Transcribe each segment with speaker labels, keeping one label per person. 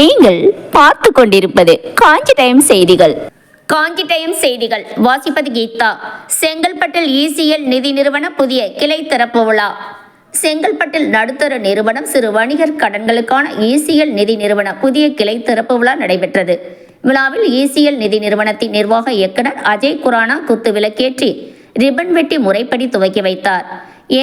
Speaker 1: நீங்கள் பார்த்து கொண்டிருப்பது காஞ்சி டைம் செய்திகள். காஞ்சி டைம் செய்திகள். வாசிப்பது கீதா. செங்கல்பட்டில் இசிஎல் நிதி நிறுவன புதிய கிளை திறப்பு விழா. செங்கல்பட்டில் நடுத்தர நிறுவனம் சிறு வணிகர் கடன்களுக்கான இசிஎல் நிதி நிறுவன புதிய கிளை திறப்பு விழா நடைபெற்றது. விழாவில் இசிஎல் நிதி நிறுவனத்தின் நிர்வாக இயக்குனர் அஜய் குரானா குத்து விளக்கேற்றி ரிப்பன் வெட்டி முறைப்படி துவக்கி வைத்தார்.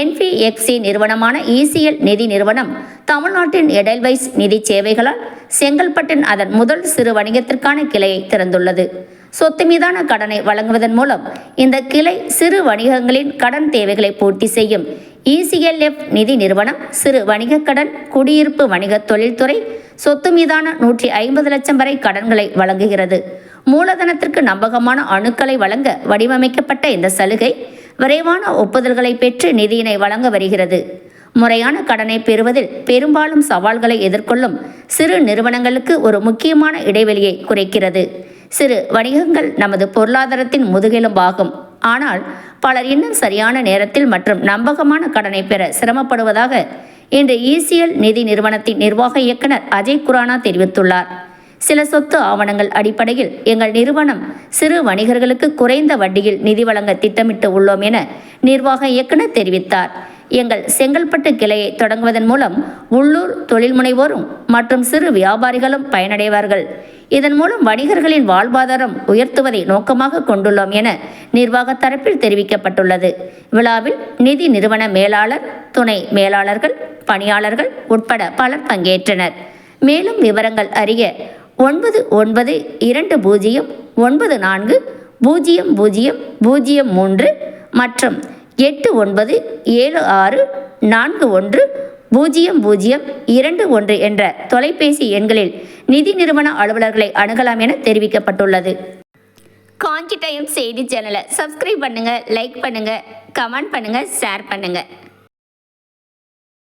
Speaker 1: என்பிஎக்சி நிறுவனமான இசிஎல் நிதி நிறுவனம் தமிழ்நாட்டின் எடல்வைஸ் நிதி சேவைகளால் செங்கல்பட்டின் அதன் முதல் சிறு வணிகத்திற்கான கிளையை திறந்துள்ளது. சொத்து மீதான கடனை வழங்குவதன் மூலம் இந்த கிளை சிறு வணிகங்களின் கடன் தேவைகளை பூர்த்தி செய்யும். இசிஎல்எஃப் நிதி நிறுவனம் சிறு வணிக கடன் குடியிருப்பு வணிக தொழில்துறை சொத்து மீதான நூற்றி ஐம்பது லட்சம் வரை கடன்களை வழங்குகிறது. மூலதனத்திற்கு நம்பகமான அணுக்களை வழங்க வடிவமைக்கப்பட்ட இந்த சலுகை விரைவான ஒப்புதல்களை பெற்று நிதியினை வழங்க வருகிறது. முறையான கடனை பெறுவதில் பெரும்பாலும் சவால்களை எதிர்கொள்ளும் சிறு நிறுவனங்களுக்கு ஒரு முக்கியமான இடைவெளியை குறைக்கிறது. சிறு வணிகங்கள் நமது பொருளாதாரத்தின் முதுகெலும்பாகும். ஆனால் பலர் இன்னும் சரியான நேரத்தில் மற்றும் நம்பகமான கடனை பெற சிரமப்படுவதாக இன்று இசிஎல் நிதி நிறுவனத்தின் நிர்வாக இயக்குனர் அஜய் குரானா தெரிவித்துள்ளார். சில சொத்து ஆவணங்கள் அடிப்படையில் எங்கள் நிறுவனம் சிறு வணிகர்களுக்கு குறைந்த வட்டியில் நிதி வழங்க திட்டமிட்டு உள்ளோம் என நிர்வாக இயக்குனர் தெரிவித்தார். எங்கள் செங்கல்பட்டு கிளையை தொடங்குவதன் மூலம் உள்ளூர் தொழில் முனைவோரும் மற்றும் சிறு வியாபாரிகளும் பயனடைவார்கள். இதன் மூலம் வணிகர்களின் வாழ்வாதாரம் உயர்த்துவதை நோக்கமாக கொண்டுள்ளோம் என நிர்வாக தரப்பில் தெரிவிக்கப்பட்டுள்ளது. விழாவில் நிதி நிறுவன மேலாளர் துணை மேலாளர்கள் பணியாளர்கள் உட்பட பலர் பங்கேற்றனர். மேலும் விவரங்கள் அறிய ஒன்பது ஒன்பது இரண்டு பூஜ்ஜியம் ஒன்பது நான்கு பூஜ்ஜியம் பூஜ்ஜியம் பூஜ்ஜியம் மூன்று மற்றும் எட்டு ஒன்பது ஏழு ஆறு நான்கு ஒன்று பூஜ்ஜியம் பூஜ்ஜியம் இரண்டு ஒன்று என்ற தொலைபேசி எண்களில் நிதி நிறுவன அலுவலர்களை அணுகலாம் என தெரிவிக்கப்பட்டுள்ளது. காஞ்சி டைம் செய்தி சேனலை சப்ஸ்கிரைப் பண்ணுங்கள் லைக் பண்ணுங்கள் கமெண்ட் பண்ணுங்கள் ஷேர் பண்ணுங்கள்